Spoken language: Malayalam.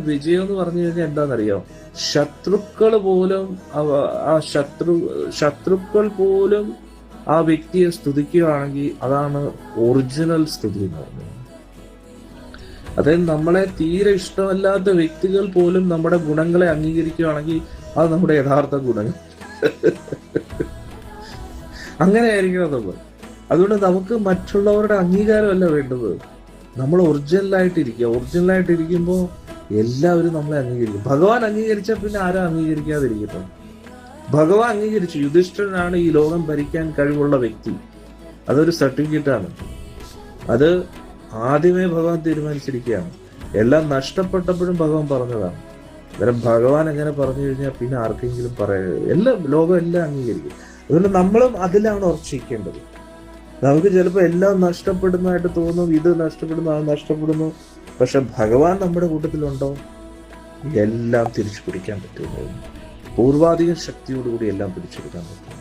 വിജയം എന്ന് പറഞ്ഞു കഴിഞ്ഞാൽ എന്താണെന്നറിയോ? ശത്രുക്കൾ പോലും ആ ശത്രു ശത്രുക്കൾ പോലും ആ വ്യക്തിയെ സ്തുതിക്കുകയാണെങ്കിൽ അതാണ് ഒറിജിനൽ സ്തുതി എന്ന് പറയുന്നത്. അതായത് നമ്മളെ തീരെ ഇഷ്ടമല്ലാത്ത വ്യക്തികൾ പോലും നമ്മുടെ ഗുണങ്ങളെ അംഗീകരിക്കുകയാണെങ്കിൽ അത് നമ്മുടെ യഥാർത്ഥ ഗുണങ്ങൾ. അങ്ങനെയായിരിക്കണം നമ്മൾ. അതുകൊണ്ട് നമുക്ക് മറ്റുള്ളവരുടെ അംഗീകാരമല്ല വേണ്ടത്. നമ്മൾ ഒറിജിനലായിട്ടിരിക്കുക ഒറിജിനലായിട്ടിരിക്കുമ്പോൾ എല്ലാവരും നമ്മളെ അംഗീകരിക്കും. ഭഗവാൻ അംഗീകരിച്ചാൽ പിന്നെ ആരും അംഗീകരിക്കാതിരിക്കട്ടോ. ഭഗവാൻ അംഗീകരിച്ചു. യുധിഷ്ഠനാണ് ഈ ലോകം ഭരിക്കാൻ കഴിവുള്ള വ്യക്തി. അതൊരു സർട്ടിഫിക്കറ്റാണ്. അത് ആദ്യമേ ഭഗവാൻ തീരുമാനിച്ചിരിക്കുകയാണ്. എല്ലാം നഷ്ടപ്പെട്ടപ്പോഴും ഭഗവാൻ പറഞ്ഞതാണ്. അന്നേരം ഭഗവാൻ എങ്ങനെ പറഞ്ഞു കഴിഞ്ഞാൽ പിന്നെ ആർക്കെങ്കിലും പറയാ എല്ലാം ലോകം എല്ലാം അംഗീകരിക്കും. അതുകൊണ്ട് നമ്മളും അതിലാണ് ഉറച്ചിരിക്കേണ്ടത്. നമുക്ക് ചിലപ്പോൾ എല്ലാം നഷ്ടപ്പെടുന്നതായിട്ട് തോന്നും ഇത് നഷ്ടപ്പെടുന്നു അത് നഷ്ടപ്പെടുന്നു. പക്ഷെ ഭഗവാൻ നമ്മുടെ കൂട്ടത്തിലുണ്ടോ? എല്ലാം തിരിച്ചു പിടിക്കാൻ പറ്റുന്നു പൂർവാധിക ശക്തിയോടുകൂടി എല്ലാം പിടിച്ചെടുക്കാൻ പറ്റും